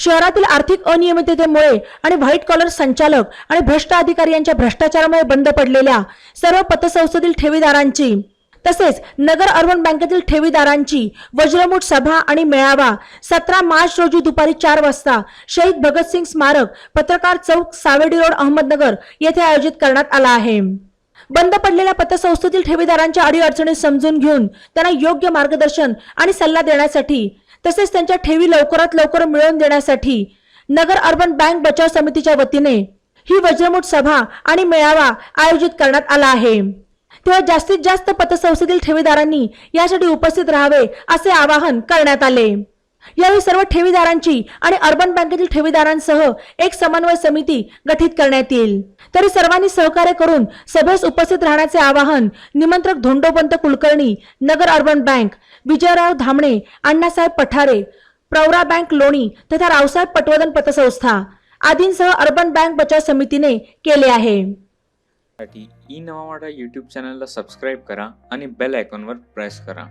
शहरातील आर्थिक अनियमिततेमुळे आणि व्हाईट कॉलर संचालक आणि भ्रष्ट अधिकारी यांच्या भ्रष्टाचारामुळे बंद पडलेल्या सर्व पतसंस्थेतील ठेवीदारांची तसेच नगर अर्बन बँकेतील ठेवीदारांची वज्रमूठ सभा आणि मेळावा सतरा मार्च रोजी दुपारी चार वाजता शहीद भगतसिंग स्मारक पत्रकार चौक सावेडी रोड अहमदनगर येथे आयोजित करण्यात आला आहे. बंद पडलेल्या पतसंस्थेतील ठेवीदारांच्या अडीअडचणी समजून घेऊन त्यांना योग्य मार्गदर्शन आणि सल्ला देण्यासाठी तसेच त्यांच्या ठेवी लवकरात लवकर मिळवून देण्यासाठी नगर अर्बन बँक बचाव समितीच्या वतीने ही वज्रमूठ सभा आणि मेळावा आयोजित करण्यात आला आहे. तेव्हा जास्तीत जास्त पतसंस्थेतील ठेवीदारांनी यासाठी उपस्थित राहावे असे आवाहन करण्यात आले. यावेळी सर्व ठेवीदारांची आणि अर्बन बँकेतील ठेवीदारांसह एक समन्वय समिती गठीत करण्यात येईल. तरी सर्वांनी सहकार्य करून सभेस उपस्थित राहण्याचे आवाहन निमंत्रक Dhondopant Kulkarni Nagar urban bank Vijayrao Dhamane Annasaheb Pathare Pravara bank Loni तथा रावसाहेब पटवर्धन पतसंस्था आदींसह अर्बन बँक बचाव समितीने केले आहे. ई नवा वाडा यूट्यूब चॅनलला सबस्क्राईब करा आणि बेल आयकॉनवर प्रेस करा.